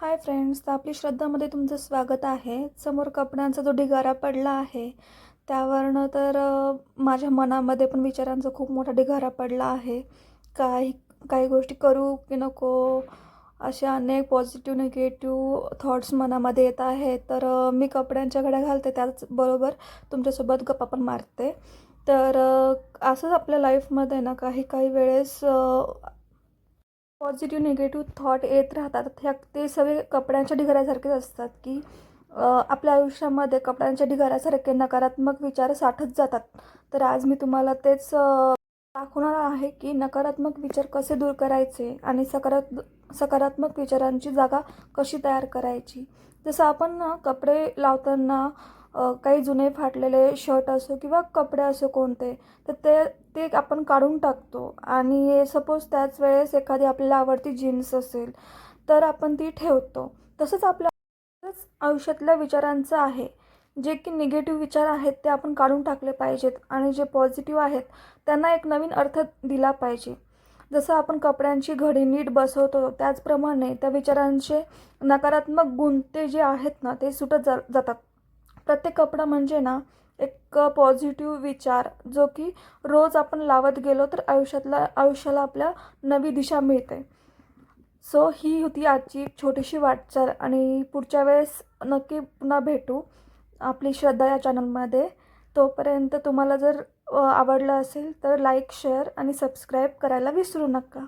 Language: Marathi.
हाय फ्रेंड्स तर आपली श्रद्धामध्ये तुमचं स्वागत आहे. समोर कपड्यांचा जो ढिगारा पडला आहे त्यावरनं तर माझ्या मनामध्ये पण विचारांचा खूप मोठा ढिगारा पडला आहे. काही काही गोष्टी करू की नको असे अनेक पॉझिटिव्ह निगेटिव्ह थॉट्स मनामध्ये येत आहेत. तर मी कपड्यांच्या घड्या घालते त्याचबरोबर तुमच्यासोबत गप्पा पण मारते. तर असंच आपल्या लाईफमध्ये ना काही काही वेळेस पॉझिटिव्ह निगेटिव्ह थॉट येत राहतात. ह्या ते सगळे कपड्यांच्या ढिगाऱ्यासारखेच असतात की आपल्या आयुष्यामध्ये कपड्यांच्या ढिगाऱ्यासारखे नकारात्मक विचार साठत जातात. तर आज मी तुम्हाला तेच दाखवणार आहे की नकारात्मक विचार कसे दूर करायचे आणि सकारात्म सकारात्मक विचारांची जागा कशी तयार करायची. जसं आपण कपडे लावताना काही जुने फाटलेले शर्ट असो किंवा कपडे असो कोणते तर ते ते आपण काढून टाकतो. आणि सपोज त्याच वेळेस एखादी आपल्याला आवडती जीन्स असेल तर आपण ती ठेवतो. तसंच आपल्या आयुष्यातल्या विचारांचं आहे. जे की निगेटिव्ह विचार आहेत ते आपण काढून टाकले पाहिजेत. आणि जे पॉझिटिव्ह आहेत त्यांना एक नवीन अर्थ दिला पाहिजे. जसं आपण कपड्यांची घडी नीट बसवतो त्याचप्रमाणे त्या विचारांचे नकारात्मक गुण ते जे आहेत ना ते सुटत जा जातात. प्रत्येक कपडा म्हणजे ना एक पॉझिटिव्ह विचार जो की रोज आपण लावत गेलो तर आयुष्यातला आयुष्याला आपल्या नवी दिशा मिळते. सो ही होती आजची छोटीशी वाटचाल आणि पुढच्या वेळेस नक्की पुन्हा भेटू आपली श्रद्धा या चॅनलमध्ये तोपर्यंत तुम्हाला जर आवडलं असेल तर लाईक शेअर आणि सबस्क्राईब करायला विसरू नका.